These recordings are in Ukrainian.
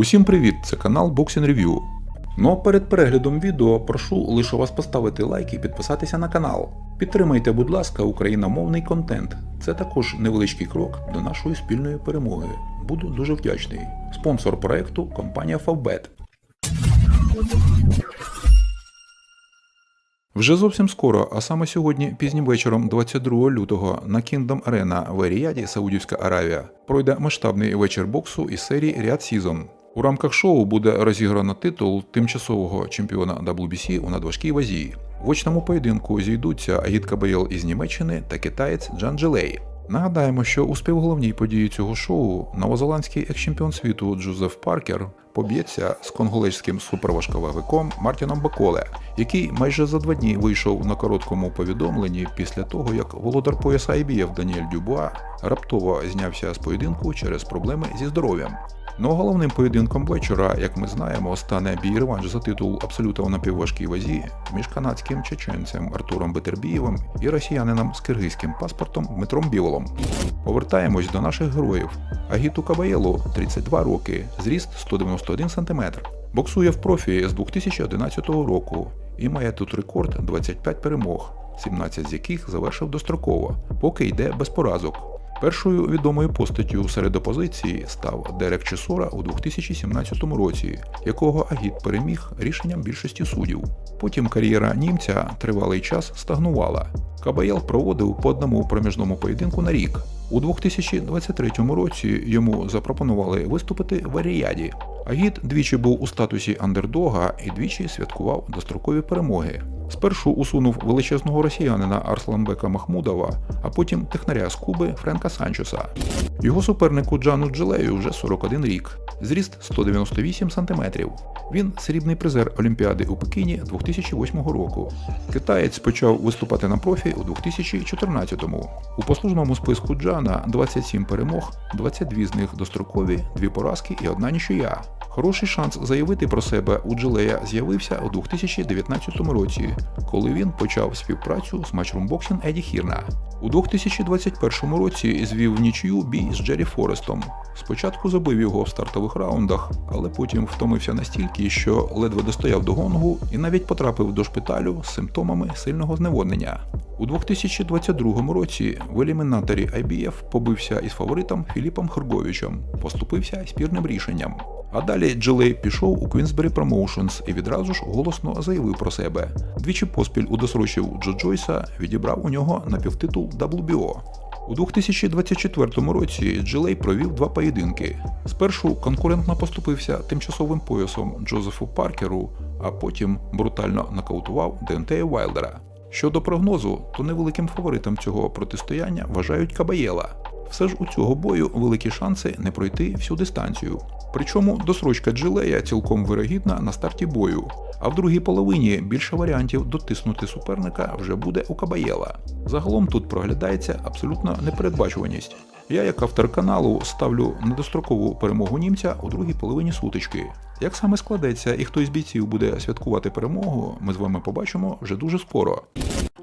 Усім привіт! Це канал Boxing Review. Ну а перед переглядом відео прошу лише вас поставити лайк і підписатися на канал. Підтримайте, будь ласка, україномовний контент. Це також невеличкий крок до нашої спільної перемоги. Буду дуже вдячний. Спонсор проекту компанія Favbet. Вже зовсім скоро, а саме сьогодні, пізнім вечором 22 лютого, на Kingdom Arena в Еріаді, Саудівська Аравія, пройде масштабний вечір боксу із серії Riyadh Season. У рамках шоу буде розіграно титул тимчасового чемпіона WBC у надважкій вазі. В очному поєдинку зійдуться Агіт Кабаєл із Німеччини та китаєць Джан Джелей. Нагадаємо, що у співголовній події цього шоу новозеландський екс-чемпіон світу Джозеф Паркер поб'ється з конголезьким суперважковагиком Мартіном Баколе, який майже за два дні вийшов на короткому повідомленні після того, як володар пояса IBF Даніель Дюбуа раптово знявся з поєдинку через проблеми зі здоров'ям. Ну а головним поєдинком вечора, як ми знаємо, стане бій-реванш за титул абсолюта у напівважкій вазі між канадським чеченцем Артуром Бетербієвим і росіянином з киргизьким паспортом Дмитром Біволом. Повертаємось до наших героїв. Агіту Кабаєлу 32 роки, зріст 191 см. Боксує в профі з 2011 року і має тут рекорд 25 перемог, 17 з яких завершив достроково, поки йде без поразок. Першою відомою постаттю серед опозиції став Дерек Чесора у 2017 році, якого Агіт переміг рішенням більшості суддів. Потім кар'єра німця тривалий час стагнувала. Кабаєл проводив по одному проміжному поєдинку на рік. У 2023 році йому запропонували виступити в Аріяді. Агіт двічі був у статусі андердога і двічі святкував дострокові перемоги. Спершу усунув величезного росіянина Арсланбека Махмудова, а потім технаря з Куби Френка Санчеса. Його супернику Джану Джилею вже 41 рік, зріст 198 см. Він срібний призер Олімпіади у Пекіні 2008 року. Китаєць почав виступати на профі у 2014-му. У послужному списку Джана 27 перемог, 22 з них дострокові, 2 поразки і одна нічия. Хороший шанс заявити про себе у Джилея з'явився у 2019 році, коли він почав співпрацю з матчрумбоксін Еді Хірна. У 2021 році звів нічию бій з Джері Форестом. Спочатку забив його в стартових раундах, але потім втомився настільки, що ледве достояв до гонгу і навіть потрапив до шпиталю з симптомами сильного зневоднення. У 2022 році в елімінаторі IBF побився із фаворитом Філіпом Херговичем, поступився спірним рішенням. А далі Джилей пішов у Queensberry Promotions і відразу ж голосно заявив про себе. Двічі поспіль удосрочив Джо Джойса, відібрав у нього напівтитул WBO. У 2024 році Джилей провів два поєдинки. Спершу конкурентно поступився тимчасовим поясом Джозефу Паркеру, а потім брутально нокаутував Дентея Вайлдера. Щодо прогнозу, то невеликим фаворитом цього протистояння вважають Кабаєла. Все ж у цього бою великі шанси не пройти всю дистанцію. Причому досрочка Джилея цілком вирогідна на старті бою, а в другій половині більше варіантів дотиснути суперника вже буде у Кабаєла. Загалом тут проглядається абсолютна непередбачуваність. Я, як автор каналу, ставлю на дострокову перемогу німця у другій половині сутички. Як саме складеться і хто із бійців буде святкувати перемогу, ми з вами побачимо вже дуже скоро.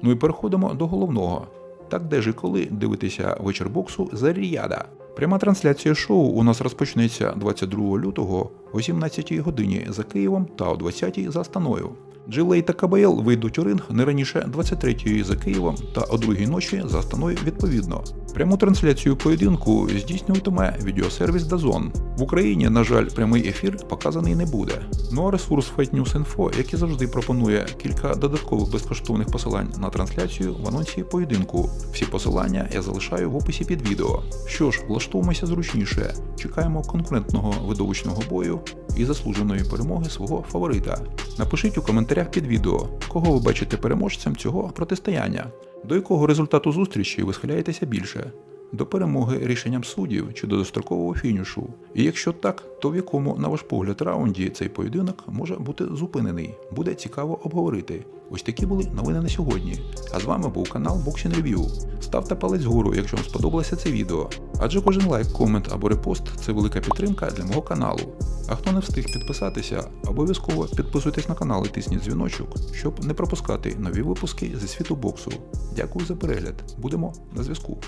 Ну і переходимо до головного. Так де ж і коли дивитися вечір боксу за Ріяда. Пряма трансляція шоу у нас розпочнеться 22 лютого о 17 годині за Києвом та о 20 за Астаною. Джилей та КБЛ вийдуть у ринг не раніше 23-ї за Києвом та о 2 ночі за Астаною відповідно. Пряму трансляцію поєдинку здійснюватиме відеосервіс Дазон. В Україні, на жаль, прямий ефір показаний не буде. Ну а ресурс Fight News Info, як і завжди пропонує кілька додаткових безкоштовних посилань на трансляцію в анонсі поєдинку. Всі посилання я залишаю в описі під відео. Що ж, влаштовуємося зручніше, чекаємо конкурентного видовищного бою і заслуженої перемоги свого фаворита. Напишіть у коментарях під відео, кого ви бачите переможцем цього протистояння, до якого результату зустрічі ви схиляєтеся більше. До перемоги рішенням суддів чи до дострокового фінішу. І якщо так, то в якому, на ваш погляд, раунді цей поєдинок може бути зупинений. Буде цікаво обговорити. Ось такі були новини на сьогодні. А з вами був канал Boxing Review. Ставте палець вгору, якщо вам сподобалося це відео. Адже кожен лайк, комент або репост це велика підтримка для мого каналу. А хто не встиг підписатися, обов'язково підписуйтесь на канал і тисніть дзвіночок, щоб не пропускати нові випуски зі світу боксу. Дякую за перегляд. Будемо на зв'язку.